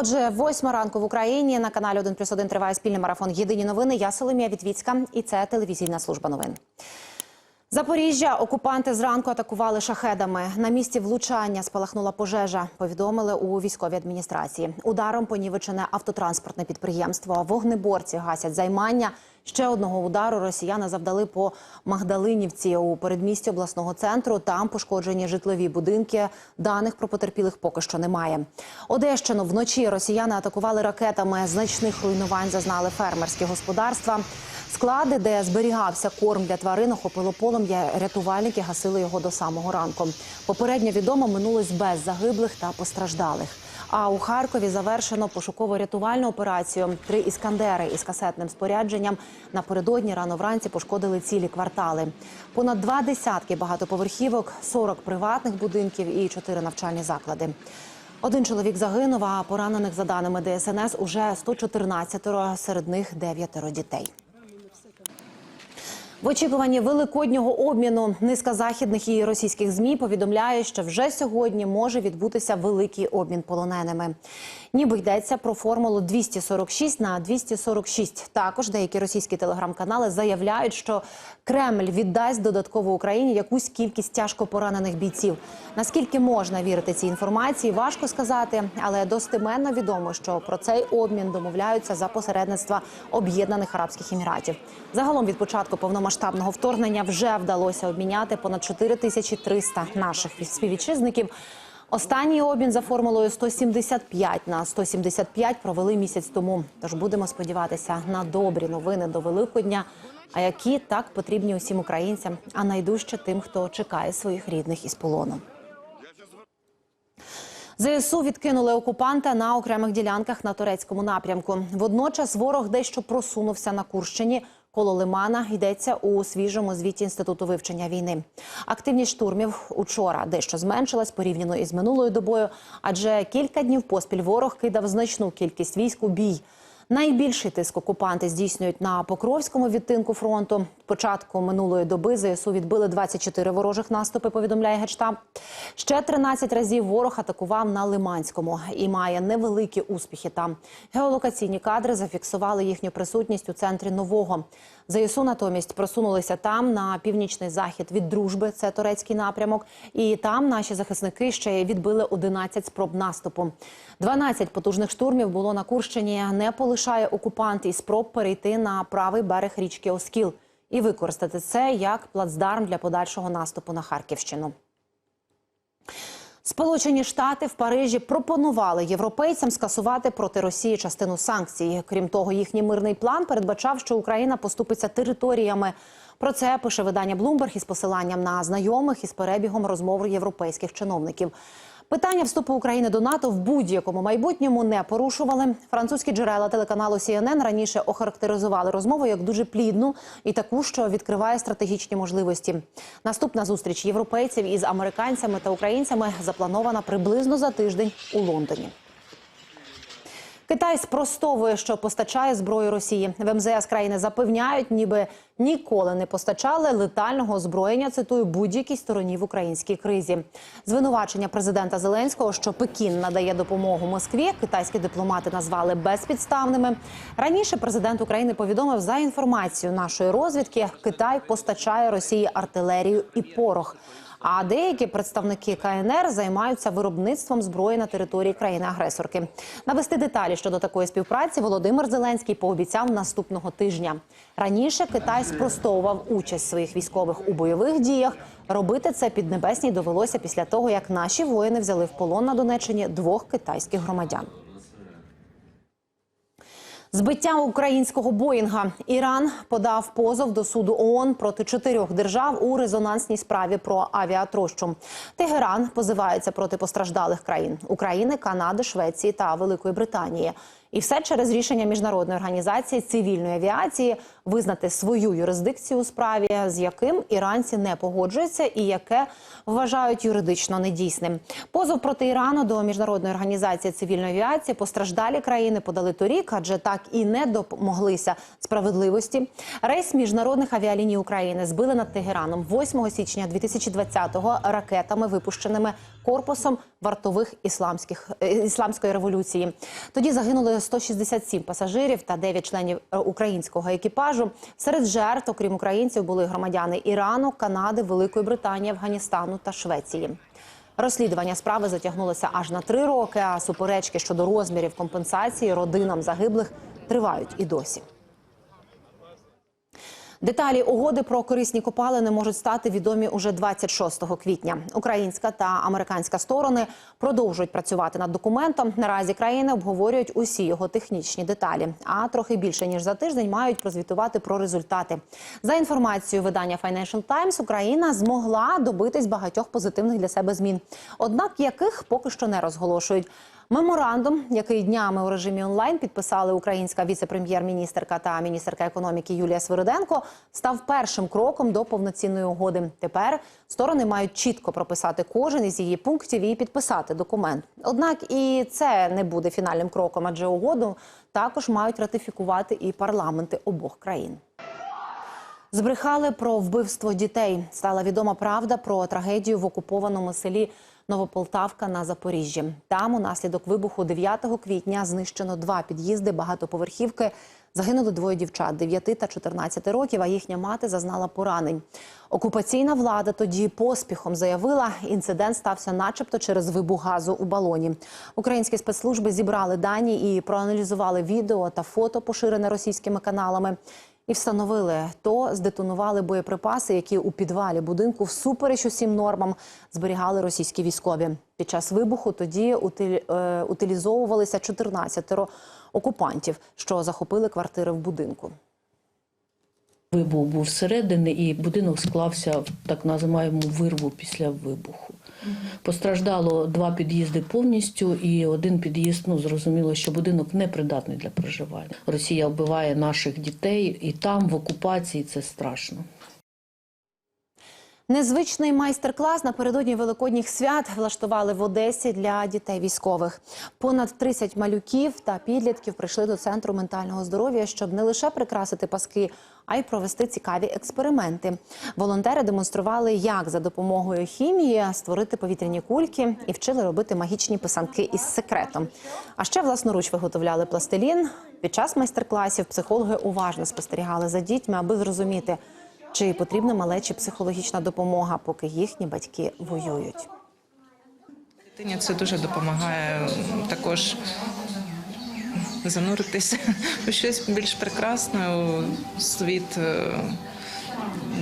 Отже, восьма ранку в Україні на каналі 1 плюс 1 триває спільний марафон Єдині новини. Я Соломія Вітвіцька, і це телевізійна служба новин. Запоріжжя окупанти зранку атакували шахедами. На місці влучання спалахнула пожежа. Повідомили у військовій адміністрації. Ударом понівечене автотранспортне підприємство. Вогнеборці гасять займання. Ще одного удару росіяни завдали по Магдалинівці у передмісті обласного центру. Там пошкоджені житлові будинки. Даних про потерпілих поки що немає. Одещину вночі росіяни атакували ракетами. Значних руйнувань зазнали фермерські господарства. Склади, де зберігався корм для тварин, охопило полум'я. Рятувальники гасили його до самого ранку. Попередньо відомо минулось без загиблих та постраждалих. А у Харкові завершено пошуково-рятувальну операцію. Три іскандери із касетним спорядженням напередодні рано вранці пошкодили цілі квартали. Понад два десятки багатоповерхівок, 40 приватних будинків і чотири навчальні заклади. Один чоловік загинув, а поранених за даними ДСНС уже 114, серед них дев'ятеро дітей. В очікуванні великоднього обміну низка західних і російських змі повідомляє, що вже сьогодні може відбутися великий обмін полоненими. Ніби йдеться про формулу 246 на 246. Також деякі російські телеграм-канали заявляють, що Кремль віддасть додатково Україні якусь кількість тяжко поранених бійців. Наскільки можна вірити цій інформації, важко сказати, але достеменно відомо, що про цей обмін домовляються за посередництва Об'єднаних Арабських Еміратів. Загалом від початку повномасштабного вторгнення вже вдалося обміняти понад 4300 наших співвітчизників. Останній обмін за формулою 175 на 175 провели місяць тому. Тож будемо сподіватися на добрі новини до Великодня, а які так потрібні усім українцям, а найдужче тим, хто чекає своїх рідних із полону. ЗСУ відкинули окупанта на окремих ділянках на турецькому напрямку. Водночас ворог дещо просунувся на Курщині. Коло Лимана йдеться у свіжому звіті інституту вивчення війни. Активність штурмів учора дещо зменшилась порівняно із минулою добою, адже кілька днів поспіль ворог кидав значну кількість військ у бій. Найбільший тиск окупанти здійснюють на Покровському відтинку фронту. Початку минулої доби ЗСУ відбили 24 ворожих наступи. Повідомляє генштаб. Ще 13 разів ворог атакував на Лиманському і має невеликі успіхи. Там геолокаційні кадри зафіксували їхню присутність у центрі нового. ЗСУ натомість просунулися там на північний захід від дружби. Це турецький напрямок. І там наші захисники ще відбили 11 спроб наступу. 12 потужних штурмів було на Курщині. Не полишає окупант і спроб перейти на правий берег річки Оскіл і використати це як плацдарм для подальшого наступу на Харківщину. Сполучені Штати в Парижі пропонували європейцям скасувати проти Росії частину санкцій. Крім того, їхній мирний план передбачав, що Україна поступиться територіями. Про це пише видання Bloomberg із посиланням на знайомих із перебігом розмов європейських чиновників. Питання вступу України до НАТО в будь-якому майбутньому не порушували. Французькі джерела телеканалу CNN раніше охарактеризували розмову як дуже плідну і таку, що відкриває стратегічні можливості. Наступна зустріч європейців із американцями та українцями запланована приблизно за тиждень у Лондоні. Китай спростовує, що постачає зброю Росії. В МЗС країни запевняють, ніби ніколи не постачали летального озброєння. Цитую будь-якій стороні в українській кризі. Звинувачення президента Зеленського, що Пекін надає допомогу Москві. Китайські дипломати назвали безпідставними. Раніше президент України повідомив за інформацією нашої розвідки, Китай постачає Росії артилерію і порох. А деякі представники КНР займаються виробництвом зброї на території країни-агресорки. Навести деталі щодо такої співпраці Володимир Зеленський пообіцяв наступного тижня. Раніше Китай спростовував участь своїх військових у бойових діях. Робити це піднебесній довелося після того, як наші воїни взяли в полон на Донеччині двох китайських громадян. Збиття українського Боїнга Іран подав позов до суду ООН проти чотирьох держав у резонансній справі про авіатрощу. Тегеран позивається проти постраждалих країн України, Канади, Швеції та Великої Британії. І все через рішення міжнародної організації цивільної авіації визнати свою юрисдикцію у справі, з яким іранці не погоджуються і яке вважають юридично недійсним. Позов проти Ірану до міжнародної організації цивільної авіації постраждалі країни подали торік, адже так і не допомоглися справедливості. Рейс міжнародних авіаліній України збили над Тегераном 8 січня 2020-го ракетами, випущеними корпусом вартових ісламських е, ісламської революції. Тоді загинули 167 пасажирів та 9 членів е, українського екіпажу. Серед жертв, окрім українців, були громадяни Ірану, Канади, Великої Британії, Афганістану та Швеції. Розслідування справи затягнулося аж на три роки. А суперечки щодо розмірів компенсації родинам загиблих тривають і досі. Деталі угоди про корисні копалини можуть стати відомі уже 26 квітня. Українська та американська сторони продовжують працювати над документом. Наразі країни обговорюють усі його технічні деталі. А трохи більше ніж за тиждень мають прозвітувати про результати. За інформацією видання Financial Times, Україна змогла добитись багатьох позитивних для себе змін, однак яких поки що не розголошують. Меморандум, який днями у режимі онлайн підписали українська віце-прем'єр-міністерка та міністерка економіки Юлія Свириденко, став першим кроком до повноцінної угоди. Тепер сторони мають чітко прописати кожен із її пунктів і підписати документ. Однак і це не буде фінальним кроком, адже угоду також мають ратифікувати і парламенти обох країн. Збрехали про вбивство дітей. Стала відома правда про трагедію в окупованому селі Новополтавка на Запоріжжі. Там унаслідок вибуху 9 квітня знищено два під'їзди багатоповерхівки. Загинули двоє дівчат 9 та 14 років. А їхня мати зазнала поранень. Окупаційна влада тоді поспіхом заявила, інцидент стався, начебто, через вибух газу у балоні. Українські спецслужби зібрали дані і проаналізували відео та фото, поширене російськими каналами. І встановили, то здетонували боєприпаси, які у підвалі будинку всупереч усім нормам зберігали російські військові. Під час вибуху тоді е, утилізовувалися 14 окупантів, що захопили квартири в будинку. Вибух був всередині, і будинок склався в так називаємо вирву після вибуху. Постраждало два під'їзди повністю, і один під'їзд, ну зрозуміло, що будинок не придатний для проживання. Росія вбиває наших дітей, і там в окупації це страшно. Незвичний майстер-клас напередодні великодніх свят влаштували в Одесі для дітей військових. Понад 30 малюків та підлітків прийшли до центру ментального здоров'я, щоб не лише прикрасити паски, а й провести цікаві експерименти. Волонтери демонстрували, як за допомогою хімії створити повітряні кульки і вчили робити магічні писанки із секретом. А ще власноруч виготовляли пластилін. Під час майстер-класів психологи уважно спостерігали за дітьми, аби зрозуміти. Чи потрібна малечі психологічна допомога, поки їхні батьки воюють? Дитині це дуже допомагає також зануритися у щось більш прекрасне, у світ, е,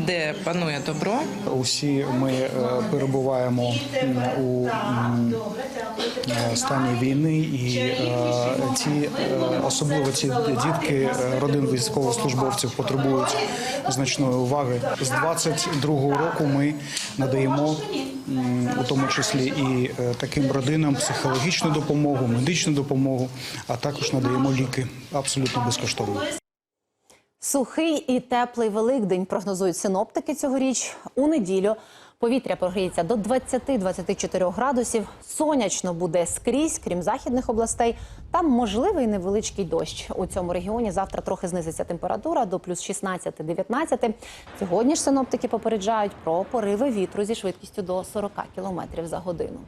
де панує добро. Усі ми е, перебуваємо у е, стані війни, і е, ці особливо ці дітки родин військовослужбовців потребують значної уваги. З 22-го року ми надаємо у тому числі і таким родинам психологічну допомогу, медичну допомогу, а також надаємо ліки абсолютно безкоштовно. Сухий і теплий Великдень прогнозують синоптики цьогоріч. У неділю повітря прогріється до 20-24 градусів. Сонячно буде скрізь, крім західних областей. Там можливий невеличкий дощ. У цьому регіоні завтра трохи знизиться температура до плюс 16-19. Сьогодні ж синоптики попереджають про пориви вітру зі швидкістю до 40 км за годину.